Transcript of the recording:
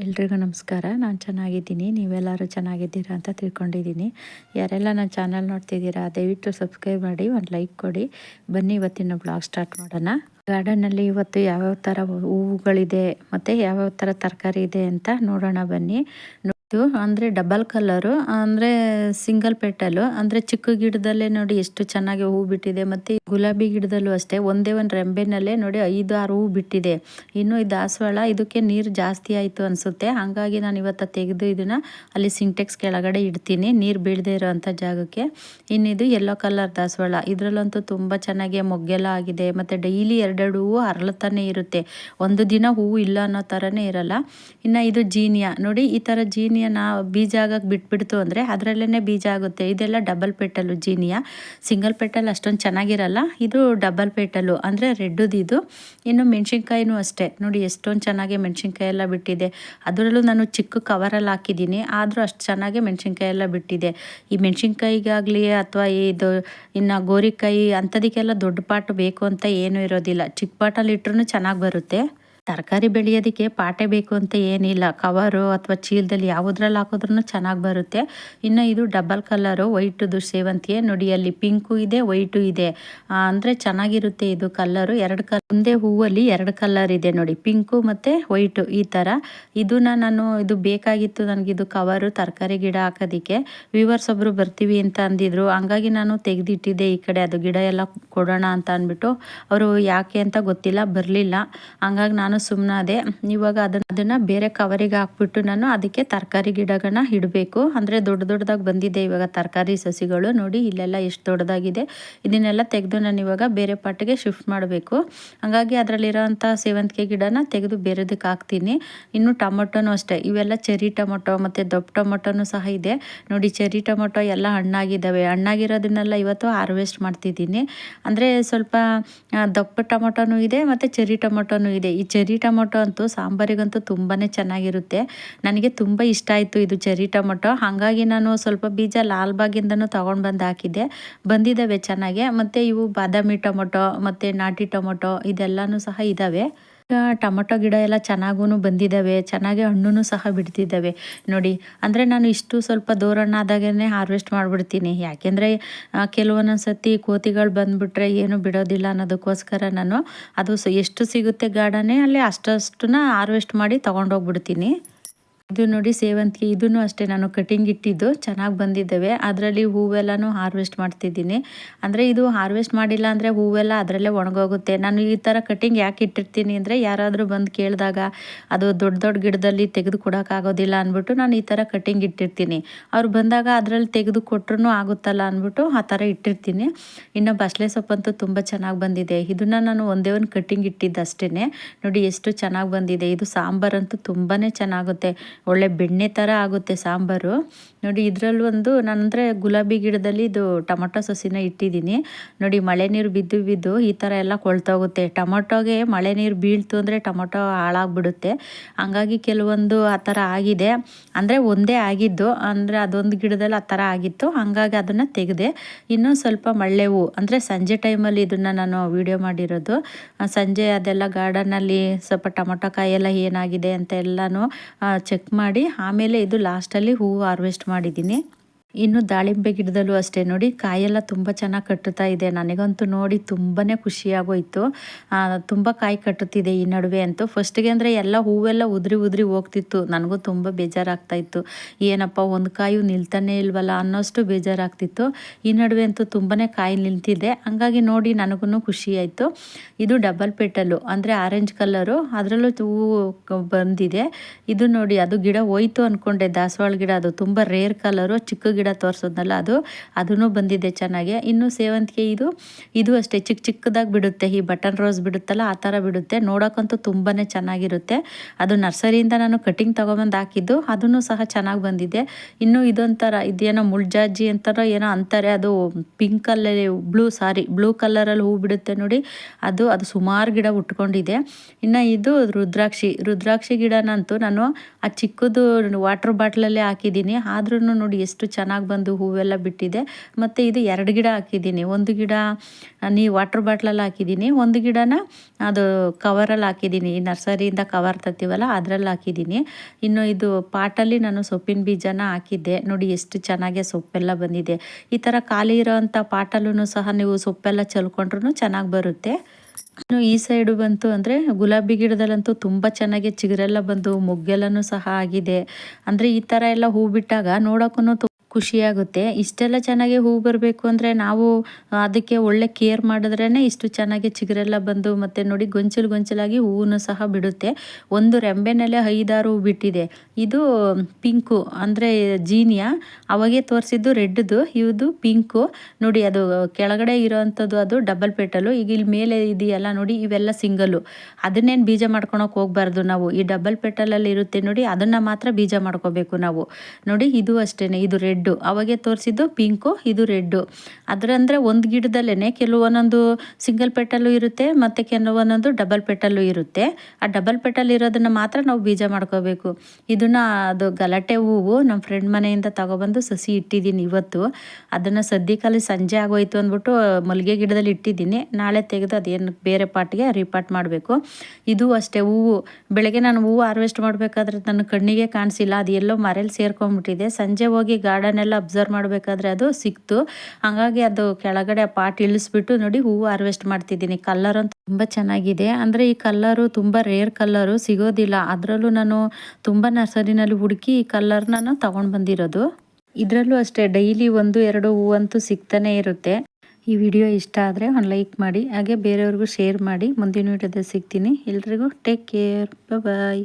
ಎಲ್ರಿಗೂ ನಮಸ್ಕಾರ. ನಾನು ಚೆನ್ನಾಗಿದ್ದೀನಿ. ನೀವೆಲ್ಲರೂ ಚೆನ್ನಾಗಿದ್ದೀರಾ ಅಂತ ತಿಳ್ಕೊಂಡಿದ್ದೀನಿ. ಯಾರೆಲ್ಲ ನನ್ನ ಚಾನಲ್ ನೋಡ್ತಿದ್ದೀರಾ, ದಯವಿಟ್ಟು ಸಬ್ಸ್ಕ್ರೈಬ್ ಮಾಡಿ, ಒಂದು ಲೈಕ್ ಕೊಡಿ. ಬನ್ನಿ ಇವತ್ತಿನ ಬ್ಲಾಗ್ ಸ್ಟಾರ್ಟ್ ಮಾಡೋಣ. ಗಾರ್ಡನ್ನಲ್ಲಿ ಇವತ್ತು ಯಾವ್ಯಾವ ಥರ ಹೂವುಗಳಿದೆ, ಮತ್ತು ಯಾವ್ಯಾವ ಥರ ತರಕಾರಿ ಇದೆ ಅಂತ ನೋಡೋಣ ಬನ್ನಿ. ಇದು ಅಂದರೆ ಡಬಲ್ ಕಲರು ಅಂದರೆ ಸಿಂಗಲ್ ಪೆಟಲು ಅಂದರೆ ಚಿಕ್ಕ ಗಿಡದಲ್ಲೇ ನೋಡಿ ಎಷ್ಟು ಚೆನ್ನಾಗಿ ಹೂ ಬಿಟ್ಟಿದೆ. ಮತ್ತು ಗುಲಾಬಿ ಗಿಡದಲ್ಲೂ ಅಷ್ಟೇ, ಒಂದೇ ಒಂದು ರೆಂಬೆನಲ್ಲೇ ನೋಡಿ ಐದು, ಆರು ಹೂ ಬಿಟ್ಟಿದೆ. ಇನ್ನು ಈ ದಾಸವಾಳ, ಇದಕ್ಕೆ ನೀರು ಜಾಸ್ತಿ ಆಯಿತು ಅನಿಸುತ್ತೆ. ಹಾಗಾಗಿ ನಾನು ಇವತ್ತು ತೆಗೆದು ಇದನ್ನು ಅಲ್ಲಿ ಸಿಂಟೆಕ್ಸ್ ಕೆಳಗಡೆ ಇಡ್ತೀನಿ, ನೀರು ಬೀಳದೇ ಇರೋವಂಥ ಜಾಗಕ್ಕೆ. ಇನ್ನಿದು ಯೆಲ್ಲೋ ಕಲರ್ ದಾಸವಾಳ. ಇದರಲ್ಲಂತೂ ತುಂಬ ಚೆನ್ನಾಗಿ ಮೊಗ್ಗೆಲ್ಲ ಆಗಿದೆ. ಮತ್ತು ಡೈಲಿ ಎರಡೆರಡು ಹೂವು ಅರಳುತ್ತಾನೆ ಇರುತ್ತೆ. ಒಂದು ದಿನ ಹೂವು ಇಲ್ಲ ಅನ್ನೋ ಥರನೇ ಇರಲ್ಲ. ಇನ್ನು ಇದು ಜೀನಿಯಾ. ನೋಡಿ, ಈ ಥರ ಜೀನಿಯಾ ಜೀನಿಯಾ ಬೀಜ ಆಗಕ್ಕೆ ಬಿಟ್ಬಿಡ್ತು ಅಂದರೆ ಅದರಲ್ಲೇ ಬೀಜ ಆಗುತ್ತೆ. ಇದೆಲ್ಲ double petal zinnia. Single petal ಅಷ್ಟೊಂದು ಚೆನ್ನಾಗಿರಲ್ಲ. ಇದು ಡಬಲ್ ಪೆಟಲು ಅಂದರೆ ರೆಡ್ದು ಇದು. ಇನ್ನು ಮೆಣಸಿನ್ಕಾಯಿನೂ ಅಷ್ಟೇ. ನೋಡಿ ಎಷ್ಟೊಂದು ಚೆನ್ನಾಗಿ ಮೆಣಸಿನ್ಕಾಯಿ ಎಲ್ಲ ಬಿಟ್ಟಿದೆ. ಅದರಲ್ಲೂ ನಾನು ಚಿಕ್ಕ ಕವರಲ್ಲಿ ಹಾಕಿದ್ದೀನಿ. ಆದರೂ ಅಷ್ಟು ಚೆನ್ನಾಗಿ ಮೆಣಸಿನ್ಕಾಯಿ ಎಲ್ಲ ಬಿಟ್ಟಿದೆ. ಈ ಮೆಣಸಿನ್ಕಾಯಿಗಾಗಲಿ ಅಥವಾ ಇದು ಇನ್ನು ಗೋರಿಕಾಯಿ ಅಂಥದಕ್ಕೆಲ್ಲ ದೊಡ್ಡ ಪಾಟು ಬೇಕು ಅಂತ ಏನೂ ಇರೋದಿಲ್ಲ. ಚಿಕ್ಕ ಪಾಟಲ್ಲಿ ಇಟ್ರೂ ಚೆನ್ನಾಗಿ ಬರುತ್ತೆ. ತರಕಾರಿ ಬೆಳೆಯೋದಕ್ಕೆ ಪಾಟೆ ಬೇಕು ಅಂತ ಏನಿಲ್ಲ. ಕವರು ಅಥವಾ ಚೀಲದಲ್ಲಿ ಯಾವುದ್ರಲ್ಲಿ ಹಾಕಿದ್ರೂ ಚೆನ್ನಾಗಿ ಬರುತ್ತೆ. ಇನ್ನು ಇದು ಡಬಲ್ ಕಲರು ವೈಟುದು ಸೇವಂತಿಗೆ ನೋಡಿ ಅಲ್ಲಿ ಪಿಂಕು ಇದೆ, ವೈಟು ಇದೆ. ಅಂದರೆ ಚೆನ್ನಾಗಿರುತ್ತೆ ಇದು ಕಲ್ಲರು ಎರಡು ಕಲ್ ಒಂದೇ ಹೂವಲ್ಲಿ ಎರಡು ಕಲರ್ ಇದೆ ನೋಡಿ. ಪಿಂಕು ಮತ್ತು ವೈಟು ಈ ಥರ ಇದನ್ನ ನಾನು, ಇದು ಬೇಕಾಗಿತ್ತು ನನಗಿದು ಕವರು, ತರಕಾರಿ ಗಿಡ ಹಾಕೋದಕ್ಕೆ. ವ್ಯೂವರ್ಸ್ ಒಬ್ಬರು ಬರ್ತೀವಿ ಅಂತ ಅಂದಿದ್ರು. ಹಂಗಾಗಿ ನಾನು ತೆಗೆದಿಟ್ಟಿದ್ದೆ ಈ ಕಡೆ. ಅದು ಗಿಡ ಎಲ್ಲ ಕೊಡೋಣ ಅಂತ ಅಂದ್ಬಿಟ್ಟು. ಅವರು ಯಾಕೆ ಅಂತ ಗೊತ್ತಿಲ್ಲ, ಬರಲಿಲ್ಲ. ಹಂಗಾಗಿ ನಾನು ನಾನು ಸುಮ್ಮನಾದೆ ಇವಾಗ ಅದನ್ನ ಅದನ್ನ ಬೇರೆ ಕವರಿಗೆ ಹಾಕ್ಬಿಟ್ಟು ನಾನು ಅದಕ್ಕೆ ತರಕಾರಿ ಗಿಡಗಳನ್ನ ಇಡಬೇಕು. ಅಂದರೆ ದೊಡ್ಡ ದೊಡ್ಡದಾಗಿ ಬಂದಿದೆ ಇವಾಗ ತರಕಾರಿ ಸಸಿಗಳು. ನೋಡಿ, ಇಲ್ಲೆಲ್ಲ ಎಷ್ಟು ದೊಡ್ಡದಾಗಿದೆ. ಇದನ್ನೆಲ್ಲ ತೆಗೆದು ನಾನು ಇವಾಗ ಬೇರೆ ಪಾಟಿಗೆ ಶಿಫ್ಟ್ ಮಾಡಬೇಕು. ಹಾಗಾಗಿ ಅದರಲ್ಲಿರೋಂಥ ಸೇವಂತಿಗೆ ಗಿಡನ ತೆಗೆದು ಬೇರೆದಕ್ಕೆ ಹಾಕ್ತೀನಿ. ಇನ್ನು ಟೊಮೊಟೊನೂ ಅಷ್ಟೇ. ಇವೆಲ್ಲ ಚೆರಿ ಟೊಮೊಟೊ ಮತ್ತು ದೊಡ್ಡ ಟೊಮೊಟೊನೂ ಸಹ ಇದೆ. ನೋಡಿ ಚೆರಿ ಟೊಮೊಟೊ ಎಲ್ಲ ಹಣ್ಣಾಗಿದ್ದಾವೆ. ಹಣ್ಣಾಗಿರೋದನ್ನೆಲ್ಲ ಇವತ್ತು ಹಾರ್ವೆಸ್ಟ್ ಮಾಡ್ತಿದ್ದೀನಿ. ಅಂದರೆ ಸ್ವಲ್ಪ ದಪ್ಪ ಟೊಮೊಟೊನೂ ಇದೆ ಮತ್ತು ಚೆರಿ ಟೊಮೊಟೊನೂ ಇದೆ. ಈ ಚೆರಿ ಟೊಮೊಟೊ ಅಂತೂ ಸಾಂಬಾರಿಗಂತೂ ತುಂಬಾ ಚೆನ್ನಾಗಿರುತ್ತೆ. ನನಗೆ ತುಂಬ ಇಷ್ಟ ಆಯಿತು ಇದು ಚೆರಿ ಟೊಮೊಟೊ. ಹಾಗಾಗಿ ನಾನು ಸ್ವಲ್ಪ ಬೀಜ ಲಾಲ್ಬಾಗಿಂದನೂ ತೊಗೊಂಡು ಬಂದು ಹಾಕಿದ್ದೆ. ಬಂದಿದ್ದಾವೆ ಚೆನ್ನಾಗೆ. ಮತ್ತು ಇವು ಬಾದಾಮಿ ಟೊಮೊಟೊ, ಮತ್ತು ನಾಟಿ ಟೊಮೊಟೊ ಇದೆಲ್ಲನೂ ಸಹ ಇದ್ದಾವೆ ಟೊಮೊಟೊ ಗಿಡ ಎಲ್ಲ ಚೆನ್ನಾಗೂ ಬಂದಿದ್ದಾವೆ ಚೆನ್ನಾಗಿ ಹಣ್ಣು ಸಹ ಬಿಡ್ತಿದ್ದಾವೆ ನೋಡಿ, ಅಂದರೆ ನಾನು ಇಷ್ಟು ಸ್ವಲ್ಪ ದೂರಣ್ಣ ಆದಾಗೇ ಹಾರ್ವೆಸ್ಟ್ ಮಾಡಿಬಿಡ್ತೀನಿ. ಯಾಕೆಂದರೆ ಕೆಲವೊಂದೊಂದು ಸತಿ ಕೋತಿಗಳು ಬಂದುಬಿಟ್ರೆ ಏನು ಬಿಡೋದಿಲ್ಲ ಅನ್ನೋದಕ್ಕೋಸ್ಕರ ನಾನು ಅದು ಎಷ್ಟು ಸಿಗುತ್ತೆ ಗಾರ್ಡನೇ ಅಲ್ಲಿ ಅಷ್ಟಷ್ಟನ್ನ ಹಾರ್ವೆಸ್ಟ್ ಮಾಡಿ ತೊಗೊಂಡೋಗ್ಬಿಡ್ತೀನಿ. ಇದು ನೋಡಿ ಸೇವಂತಿಗೆ ಇದನ್ನು ಅಷ್ಟೇ ನಾನು ಕಟಿಂಗ್ ಇಟ್ಟಿದ್ದು, ಚೆನ್ನಾಗಿ ಬಂದಿದ್ದಾವೆ. ಅದರಲ್ಲಿ ಹೂವೆಲ್ಲನೂ ಹಾರ್ವೆಸ್ಟ್ ಮಾಡ್ತಿದ್ದೀನಿ. ಅಂದರೆ ಇದು ಹಾರ್ವೆಸ್ಟ್ ಮಾಡಿಲ್ಲ ಅಂದರೆ ಹೂವೆಲ್ಲ ಅದರಲ್ಲೇ ಒಣಗೋಗುತ್ತೆ. ನಾನು ಈ ಥರ ಕಟಿಂಗ್ ಯಾಕೆ ಇಟ್ಟಿರ್ತೀನಿ ಅಂದರೆ ಯಾರಾದರೂ ಬಂದು ಕೇಳಿದಾಗ ಅದು ದೊಡ್ಡ ದೊಡ್ಡ ಗಿಡದಲ್ಲಿ ತೆಗೆದು ಕೊಡೋಕ್ಕಾಗೋದಿಲ್ಲ ಅಂದ್ಬಿಟ್ಟು ನಾನು ಈ ಥರ ಕಟಿಂಗ್ ಇಟ್ಟಿರ್ತೀನಿ. ಅವ್ರು ಬಂದಾಗ ಅದರಲ್ಲಿ ತೆಗೆದು ಕೊಟ್ರೂ ಆಗುತ್ತಲ್ಲ ಅಂದ್ಬಿಟ್ಟು ಆ ಥರ ಇಟ್ಟಿರ್ತೀನಿ. ಇನ್ನು ಬಸಳೆ ಸೊಪ್ಪಂತೂ ತುಂಬ ಚೆನ್ನಾಗಿ ಬಂದಿದೆ. ಇದನ್ನು ನಾನು ಒಂದೇ ಒಂದು ಕಟಿಂಗ್ ಇಟ್ಟಿದ್ದು ಅಷ್ಟೇ ನೋಡಿ ಎಷ್ಟು ಚೆನ್ನಾಗಿ ಬಂದಿದೆ. ಇದು ಸಾಂಬಾರಂತೂ ತುಂಬಾ ಚೆನ್ನಾಗುತ್ತೆ. ಒಳ್ಳೆ ಬೆಣ್ಣೆ ಥರ ಆಗುತ್ತೆ ಸಾಂಬಾರು. ನೋಡಿ ಇದರಲ್ಲಿ ಒಂದು ನಾನಂದರೆ ಗುಲಾಬಿ ಗಿಡದಲ್ಲಿ ಇದು ಟೊಮೊಟೊ ಸಸಿನ ಇಟ್ಟಿದ್ದೀನಿ. ನೋಡಿ ಮಳೆ ನೀರು ಬಿದ್ದು ಬಿದ್ದು ಈ ಥರ ಎಲ್ಲ ಕೊಳ್ತೋಗುತ್ತೆ ಟೊಮೊಟೊಗೆ ಮಳೆ ನೀರು ಬೀಳ್ತು ಅಂದರೆ ಟೊಮೊಟೊ ಹಾಳಾಗ್ಬಿಡುತ್ತೆ. ಹಂಗಾಗಿ ಕೆಲವೊಂದು ಆ ಥರ ಆಗಿದೆ. ಅಂದರೆ ಒಂದೇ ಆಗಿದ್ದು, ಅಂದರೆ ಅದೊಂದು ಗಿಡದಲ್ಲಿ ಆ ಥರ ಆಗಿತ್ತು. ಹಾಗಾಗಿ ಅದನ್ನು ತೆಗೆದೆ, ಇನ್ನೂ ಸ್ವಲ್ಪ ಮಳ್ಳೆ ಹೂವು ಅಂದರೆ ಸಂಜೆ ಟೈಮಲ್ಲಿ ಇದನ್ನು ನಾನು ವಿಡಿಯೋ ಮಾಡಿರೋದು. ಸಂಜೆ ಅದೆಲ್ಲ ಗಾರ್ಡನಲ್ಲಿ ಸ್ವಲ್ಪ ಟೊಮೊಟೊ ಕಾಯೆಲ್ಲ ಏನಾಗಿದೆ ಅಂತ ಎಲ್ಲನೂ ಚೆಕ್ ಮಾಡಿ ಆಮೇಲೆ ಇದು ಲಾಸ್ಟಲ್ಲಿ ಹೂವು ಹಾರ್ವೆಸ್ಟ್ ಮಾಡಿದ್ದೀನಿ. ಇನ್ನು ದಾಳಿಂಬೆ ಗಿಡದಲ್ಲೂ ಅಷ್ಟೇ ನೋಡಿ, ಕಾಯೆಲ್ಲ ತುಂಬ ಚೆನ್ನಾಗಿ ಕಟ್ಟುತ್ತಾ ಇದೆ. ನನಗಂತೂ ನೋಡಿ ತುಂಬಾ ಖುಷಿಯಾಗೋಯಿತು. ತುಂಬ ಕಾಯಿ ಕಟ್ಟುತ್ತಿದೆ ಈ ನಡುವೆ ಅಂತೂ. ಫಸ್ಟಿಗೆ ಅಂದರೆ ಎಲ್ಲ ಹೂವೆಲ್ಲ ಉದುರಿ ಉದುರಿ ಹೋಗ್ತಿತ್ತು. ನನಗೂ ತುಂಬ ಬೇಜಾರಾಗ್ತಾ ಇತ್ತು. ಏನಪ್ಪ, ಒಂದು ಕಾಯು ನಿಲ್ತಾನೆ ಇಲ್ವಲ್ಲ ಅನ್ನೋಷ್ಟು ಬೇಜಾರಾಗ್ತಿತ್ತು. ಈ ನಡುವೆ ಅಂತೂ ತುಂಬಾ ಕಾಯಿ ನಿಲ್ತಿದೆ. ಹಂಗಾಗಿ ನೋಡಿ ನನಗೂ ಖುಷಿ ಆಯಿತು ಇದು ಡಬಲ್ ಪೆಟಲು ಅಂದರೆ ಆರೆಂಜ್ ಕಲರು. ಅದರಲ್ಲೂ ಹೂವು ಬಂದಿದೆ. ಇದು ನೋಡಿ, ಅದು ಗಿಡ ಹೋಯ್ತು ಅಂದ್ಕೊಂಡೆ ದಾಸವಾಳ ಗಿಡ, ಅದು ತುಂಬ ರೇರ್ ಕಲರು, ಚಿಕ್ಕ ತೋರಿಸೋದ್ನಲ್ಲ ಅದು ಅದೂ ಬಂದಿದೆ ಚೆನ್ನಾಗಿ. ಇನ್ನು ಸೇವಂತಿಗೆ ಇದು ಇದು ಅಷ್ಟೇ ಚಿಕ್ಕ ಚಿಕ್ಕದಾಗಿ ಬಿಡುತ್ತೆ. ಈ ಬಟನ್ ರೋಸ್ ಬಿಡುತ್ತಲ್ಲ, ಆ ಥರ ಬಿಡುತ್ತೆ. ನೋಡೋಕ್ಕಂತೂ ತುಂಬಾ ಚೆನ್ನಾಗಿರುತ್ತೆ. ಅದು ನರ್ಸರಿಯಿಂದ ನಾನು ಕಟಿಂಗ್ ತೊಗೊಬಂದು ಹಾಕಿದ್ದು ಅದನ್ನು ಸಹ ಚೆನ್ನಾಗಿ ಬಂದಿದೆ. ಇನ್ನು ಇದೊಂಥರ, ಇದೇನೋ ಮುಳ್ಜಾಜಿ ಅಂತಾರೋ ಏನೋ ಅಂತಾರೆ, ಅದು ಪಿಂಕ್ ಪಿಂಕಲ್ಲಿ ಬ್ಲೂ, ಸಾರಿ, ಬ್ಲೂ ಕಲರಲ್ಲಿ ಹೂ ಬಿಡುತ್ತೆ ನೋಡಿ, ಅದು ಅದು ಸುಮಾರು ಗಿಡ ಉಟ್ಕೊಂಡಿದೆ. ಇನ್ನು ಇದು ರುದ್ರಾಕ್ಷಿ ರುದ್ರಾಕ್ಷಿ ಗಿಡನಂತೂ ನಾನು ಆ ಚಿಕ್ಕದು ವಾಟರ್ ಬಾಟ್ಲಲ್ಲೇ ಹಾಕಿದ್ದೀನಿ. ಆದ್ರೂ ನೋಡಿ ಎಷ್ಟು ಚೆನ್ನಾಗಿ ಚೆನ್ನಾಗಿ ಬಂದು ಹೂವೆಲ್ಲ ಬಿಟ್ಟಿದೆ. ಮತ್ತು ಇದು ಎರಡು ಗಿಡ ಹಾಕಿದ್ದೀನಿ. ಒಂದು ಗಿಡ ನೀ ವಾಟರ್ ಬಾಟ್ಲಲ್ಲಿ ಹಾಕಿದ್ದೀನಿ. ಒಂದು ಗಿಡನ ಅದು ಕವರಲ್ಲಿ ಹಾಕಿದ್ದೀನಿ. ಈ ನರ್ಸರಿಯಿಂದ ಕವರ್ ತರ್ತೀವಲ್ಲ, ಅದರಲ್ಲಿ ಹಾಕಿದ್ದೀನಿ. ಇನ್ನು ಇದು ಪಾಟಲ್ಲಿ ನಾನು ಸೊಪ್ಪಿನ ಬೀಜನ ಹಾಕಿದ್ದೆ. ನೋಡಿ ಎಷ್ಟು ಚೆನ್ನಾಗಿ ಸೊಪ್ಪೆಲ್ಲ ಬಂದಿದೆ. ಈ ಥರ ಖಾಲಿ ಇರೋವಂಥ ಪಾಟಲ್ಲೂ ಸಹ ನೀವು ಸೊಪ್ಪೆಲ್ಲ ಚೆಲ್ಕೊಂಡ್ರೂ ಚೆನ್ನಾಗಿ ಬರುತ್ತೆ. ಇನ್ನು ಈ ಸೈಡು ಬಂತು ಅಂದರೆ ಗುಲಾಬಿ ಗಿಡದಲ್ಲಂತೂ ತುಂಬ ಚೆನ್ನಾಗಿ ಚಿಗುರೆಲ್ಲ ಬಂದು ಮೊಗ್ಗೆಲ್ಲನೂ ಸಹ ಆಗಿದೆ. ಅಂದರೆ ಈ ಥರ ಎಲ್ಲ ಹೂ ಬಿಟ್ಟಾಗ ನೋಡೋಕ್ಕೂ ಖುಷಿಯಾಗುತ್ತೆ. ಇಷ್ಟೆಲ್ಲ ಚೆನ್ನಾಗಿ ಹೂ ಬರಬೇಕು ಅಂದರೆ ನಾವು ಅದಕ್ಕೆ ಒಳ್ಳೆ ಕೇರ್ ಮಾಡಿದ್ರೇ ಇಷ್ಟು ಚೆನ್ನಾಗಿ ಚಿಗುರೆಲ್ಲ ಬಂದು ಮತ್ತು ನೋಡಿ ಗೊಂಚಲು ಗೊಂಚಲಾಗಿ ಹೂವು ಸಹ ಬಿಡುತ್ತೆ. ಒಂದು ರೆಂಬೆನಲ್ಲಿ ಐದಾರು ಹೂ ಬಿಟ್ಟಿದೆ. ಇದು ಪಿಂಕು, ಅಂದರೆ ಜೀನಿಯಾ. ಅವಾಗೆ ತೋರಿಸಿದ್ದು ರೆಡ್ದು, ಇವುದು ಪಿಂಕು. ನೋಡಿ ಅದು ಕೆಳಗಡೆ ಇರೋವಂಥದ್ದು ಅದು ಡಬಲ್ ಪೆಟಲು ಈಗ ಇಲ್ಲಿ ಮೇಲೆ ಇದೆಯಲ್ಲ ನೋಡಿ, ಇವೆಲ್ಲ ಸಿಂಗಲು. ಅದನ್ನೇನು ಬೀಜ ಮಾಡ್ಕೊಳಕ್ಕೆ ಹೋಗ್ಬಾರ್ದು ನಾವು. ಈ ಡಬಲ್ ಪೆಟಲಲ್ಲಿ ಇರುತ್ತೆ ನೋಡಿ, ಅದನ್ನು ಮಾತ್ರ ಬೀಜ ಮಾಡ್ಕೋಬೇಕು ನಾವು. ನೋಡಿ ಇದು ಅಷ್ಟೇ ಇದು ರೆಡ್ ರೆಡ್ಡು. ಅವಾಗೆ ತೋರಿಸಿದ್ದು ಪಿಂಕು, ಇದು ರೆಡ್ಡು. ಅದರಂದರೆ ಒಂದು ಗಿಡದಲ್ಲೇ ಕೆಲವೊಂದೊಂದು ಸಿಂಗಲ್ ಪೆಟಲ್ಲು ಇರುತ್ತೆ, ಮತ್ತು ಕೆಲವೊಂದೊಂದು ಡಬಲ್ ಪೆಟಲ್ಲು ಇರುತ್ತೆ. ಆ ಡಬಲ್ ಪೆಟಲ್ ಇರೋದನ್ನು ಮಾತ್ರ ನಾವು ಬೀಜ ಮಾಡ್ಕೋಬೇಕು. ಇದನ್ನು ಅದು ಗಲಾಟೆ ಹೂವು ನಮ್ಮ ಫ್ರೆಂಡ್ ಮನೆಯಿಂದ ತಗೊಬಂದು ಸಸಿ ಇಟ್ಟಿದ್ದೀನಿ ಇವತ್ತು. ಅದನ್ನು ಸದ್ಯಕ್ಕಲ್ಲಿ ಸಂಜೆ ಆಗೋಯ್ತು ಅಂದ್ಬಿಟ್ಟು ಮಲ್ಲಿಗೆ ಗಿಡದಲ್ಲಿ ಇಟ್ಟಿದ್ದೀನಿ. ನಾಳೆ ತೆಗೆದು ಅದೇನು ಬೇರೆ ಪಾಟ್ಗೆ ರೀಪಾಟ್ ಮಾಡಬೇಕು. ಇದು ಅಷ್ಟೇ ಹೂವು. ಬೆಳಗ್ಗೆ ನಾನು ಹೂವು ಹಾರ್ವೆಸ್ಟ್ ಮಾಡಬೇಕಾದ್ರೆ ನನ್ನ ಕಣ್ಣಿಗೆ ಕಾಣಿಸಿಲ್ಲ, ಅದು ಎಲ್ಲೋ ಮರೇಲಿ ಸೇರ್ಕೊಂಡ್ಬಿಟ್ಟಿದೆ. ಸಂಜೆ ಹೋಗಿ ಗಾರ್ಡನ್ ಎಲ್ಲ ಅಬ್ಸರ್ವ್ ಮಾಡಬೇಕಾದ್ರೆ ಅದು ಸಿಕ್ತು. ಹಾಗಾಗಿ ಅದು ಕೆಳಗಡೆ ಪಾಟ್ ಇಳಿಸ್ಬಿಟ್ಟು ನೋಡಿ ಹೂವು ಹಾರ್ವೆಸ್ಟ್ ಮಾಡ್ತಿದ್ದೀನಿ. ಕಲ್ಲರ್ ಅಂತ ತುಂಬ ಚೆನ್ನಾಗಿದೆ. ಅಂದರೆ ಈ ಕಲ್ಲರು ತುಂಬ ರೇರ್ ಕಲ್ಲರು ಸಿಗೋದಿಲ್ಲ. ಅದರಲ್ಲೂ ನಾನು ತುಂಬ ನರ್ಸರಿನಲ್ಲಿ ಹುಡುಕಿ ಈ ಕಲ್ಲರ್ ನಾನು ತಗೊಂಡು ಬಂದಿರೋದು. ಇದರಲ್ಲೂ ಅಷ್ಟೇ ಡೈಲಿ ಒಂದು, ಎರಡು ಹೂವಂತೂ ಸಿಗ್ತಾನೆ ಇರುತ್ತೆ. ಈ ವಿಡಿಯೋ ಇಷ್ಟ ಆದರೆ ಒಂದು ಲೈಕ್ ಮಾಡಿ, ಹಾಗೆ ಬೇರೆಯವ್ರಿಗೂ ಶೇರ್ ಮಾಡಿ. ಮುಂದಿನ ವಿಡಿಯೋದಲ್ಲಿ ಸಿಗ್ತೀನಿ. ಎಲ್ರಿಗೂ ಟೇಕ್ ಕೇರ್ ಬಾಯ್